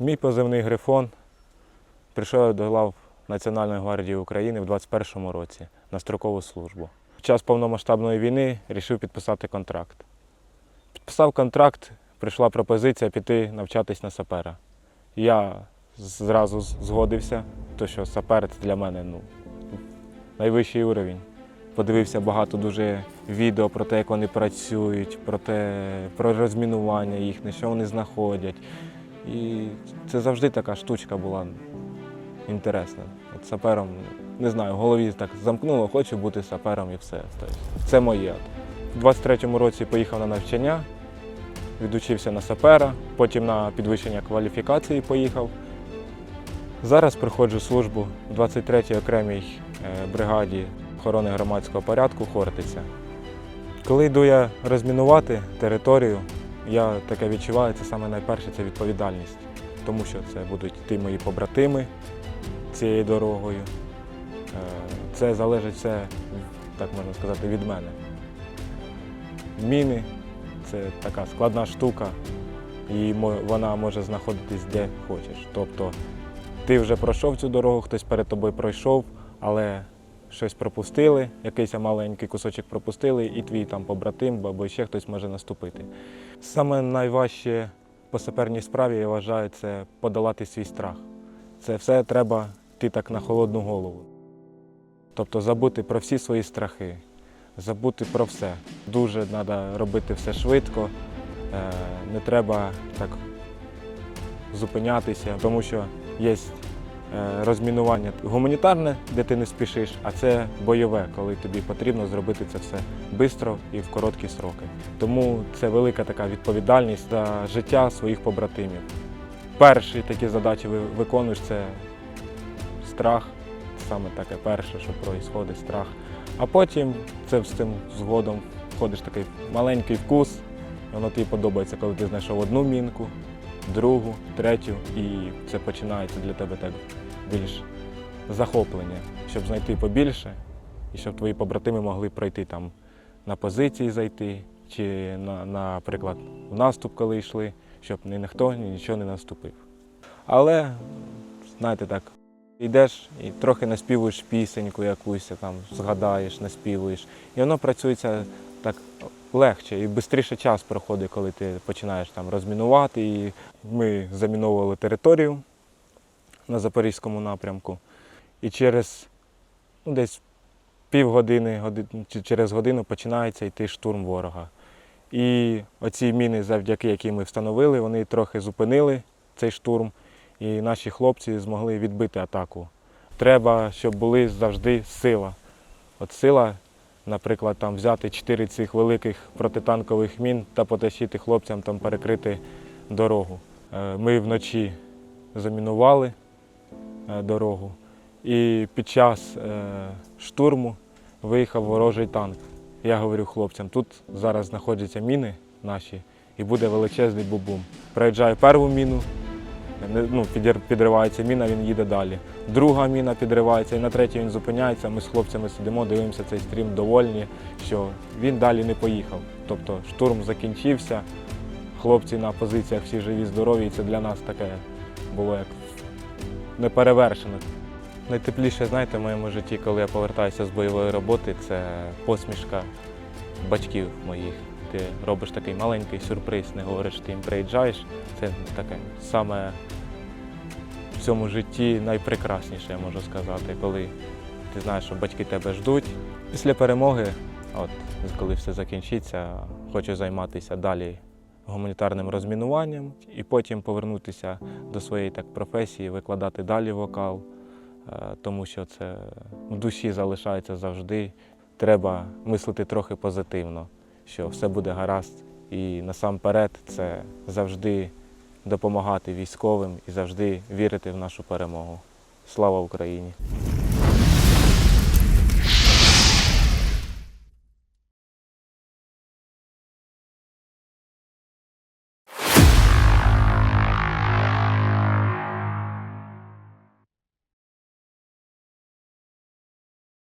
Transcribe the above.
Мій позивний Грифон прийшов до лав Національної гвардії України в 21-му році на строкову службу. Під час повномасштабної війни вирішив підписати контракт. Підписав контракт, прийшла пропозиція піти навчатись на сапера. Я зразу згодився, тому що сапер це для мене ну, найвищий уровень. Подивився багато дуже відео про те, як вони працюють, про те, про розмінування їхнє, що вони знаходять. І це завжди така штучка була інтересна. От сапером, не знаю, в голові так замкнуло, хочу бути сапером і все. Тобто, це моє. У 23-му році поїхав на навчання, відучився на сапера, потім на підвищення кваліфікації поїхав. Зараз проходжу службу в 23-й окремій е, бригаді охорони громадського порядку Хортиця. Коли йду я розмінувати територію, я таке відчуваю, це саме найперше це відповідальність, тому що це будуть йти мої побратими цією дорогою. Е, Це залежить все, так можна сказати, від мене. Міни це така складна штука, і вона може знаходитись де хочеш. Тобто ти вже пройшов цю дорогу, хтось перед тобою пройшов, але щось пропустили, якийсь маленький кусочок пропустили, і твій там побратим або ще хтось може наступити. Саме найважче по саперній справі, я вважаю, це подолати свій страх. Це все треба йти так на холодну голову. Тобто забути про всі свої страхи, забути про все. Дуже треба робити все швидко, е, не треба так зупинятися, тому що є розмінування гуманітарне, де ти не спішиш, а це бойове, коли тобі потрібно зробити це все швидко і в короткі сроки. Тому це велика така відповідальність за життя своїх побратимів. Перші такі задачі ви виконуєш це страх, саме таке перше, що відбувається, страх. А потім це з цим згодом входиш такий маленький вкус, воно тобі подобається, коли ти знайшов одну мінку, другу, третю, і це починається для тебе так більш захоплення, щоб знайти побільше, і щоб твої побратими могли пройти там на позиції зайти, чи, на, наприклад, в наступ, коли йшли, щоб ні ніхто ні нічого не наступив. Але, знаєте так, йдеш і трохи наспівуєш пісеньку якусь, там згадаєш, наспівуєш. І воно працюється так легше і швидше час проходить, коли ти починаєш там розмінувати. І ми заміновували територію на Запорізькому напрямку. І через ну, десь півгодини, годи- чи через годину починається йти штурм ворога. І оці міни, завдяки яким ми встановили, вони трохи зупинили цей штурм, і наші хлопці змогли відбити атаку. Треба, щоб були завжди сила. От сила, наприклад, там взяти чотири цих великих протитанкових мін та потащити хлопцям там перекрити дорогу. Е, Ми вночі замінували е, дорогу, і під час е, штурму виїхав ворожий танк. Я говорю хлопцям, тут зараз знаходяться міни наші і буде величезний бубум. Проїжджаю першу міну, ну, підривається міна, він їде далі. Друга міна підривається, і на третій він зупиняється. Ми з хлопцями сидимо, дивимося цей стрім довольні, що він далі не поїхав. Тобто штурм закінчився, хлопці на позиціях всі живі, здорові, і це для нас таке було як неперевершено. Найтепліше, знаєте, в моєму житті, коли я повертаюся з бойової роботи, це посмішка батьків моїх. Ти робиш такий маленький сюрприз, не говориш, ти їм приїжджаєш. Це таке саме в цьому житті найпрекрасніше, я можу сказати, коли ти знаєш, що батьки тебе ждуть. Після перемоги, от коли все закінчиться, хочу займатися далі гуманітарним розмінуванням і потім повернутися до своєї так професії, викладати далі вокал, е, тому що це в душі залишається завжди. Треба мислити трохи позитивно, що все буде гаразд. І насамперед це завжди допомагати військовим і завжди вірити в нашу перемогу. Слава Україні!